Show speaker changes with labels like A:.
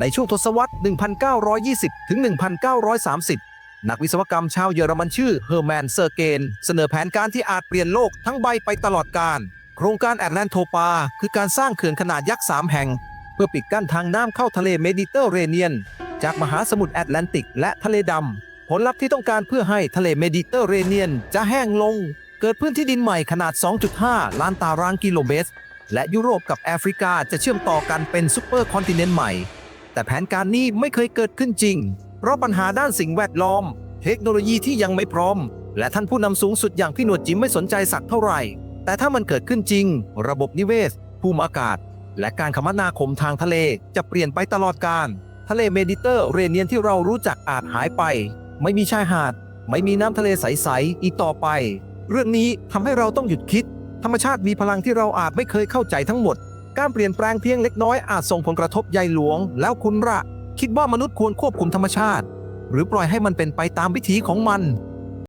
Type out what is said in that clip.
A: ในช่วงทศวรรษ 1920 ถึง 1930 นักวิศวกรรมชาวเยอรมันชื่อเฮอร์แมน เซอร์เกน เสนอแผนการที่อาจเปลี่ยนโลกทั้งใบไปตลอดกาล โครงการแอตแลนโทปา คือการสร้างเขื่อนขนาดยักษ์ 3 แห่ง เพื่อปิดกั้นทางน้ำเข้าทะเลเมดิเตอร์เรเนียน จากมหาสมุทรแอตแลนติกและทะเลดำ ผลลัพธ์ที่ต้องการเพื่อให้ทะเลเมดิเตอร์เรเนียนจะแห้งลง เกิดพื้นที่ดินใหม่ขนาด 2.5 ล้านตารางกิโลเมตร และยุโรปกับแอฟริกาจะเชื่อมต่อกันเป็นซูเปอร์คอนติเนนต์ใหม่ แต่แผนการนี้ไม่เคยเกิดขึ้นจริง เพราะปัญหาด้านสิ่งแวดล้อม เทคโนโลยีที่ยังไม่พร้อม และท่านผู้นำสูงสุดอย่างพี่หนวดจิมไม่สนใจสักเท่าไหร่ แต่ถ้ามันเกิดขึ้นจริง ระบบนิเวศ ภูมิอากาศ และการคมนาคมทางทะเลจะเปลี่ยนไปตลอดกาลทะเลเมดิเตอร์เรเนียนที่เรารู้จักอาจหายไป ไม่มีชายหาด ไม่มีน้ำทะเลใสๆอีกต่อไป เรื่องนี้ทำให้เราต้องหยุดคิด ธรรมชาติมีพลังที่เราอาจไม่เคยเข้าใจทั้งหมด การเปลี่ยนแปลงเพียงเล็กน้อยอาจส่งผลกระทบใหญ่หลวง แล้วคุณละคิดว่ามนุษย์ควรควบคุมธรรมชาติ หรือปล่อยให้มันเป็นไปตามวิถีของมัน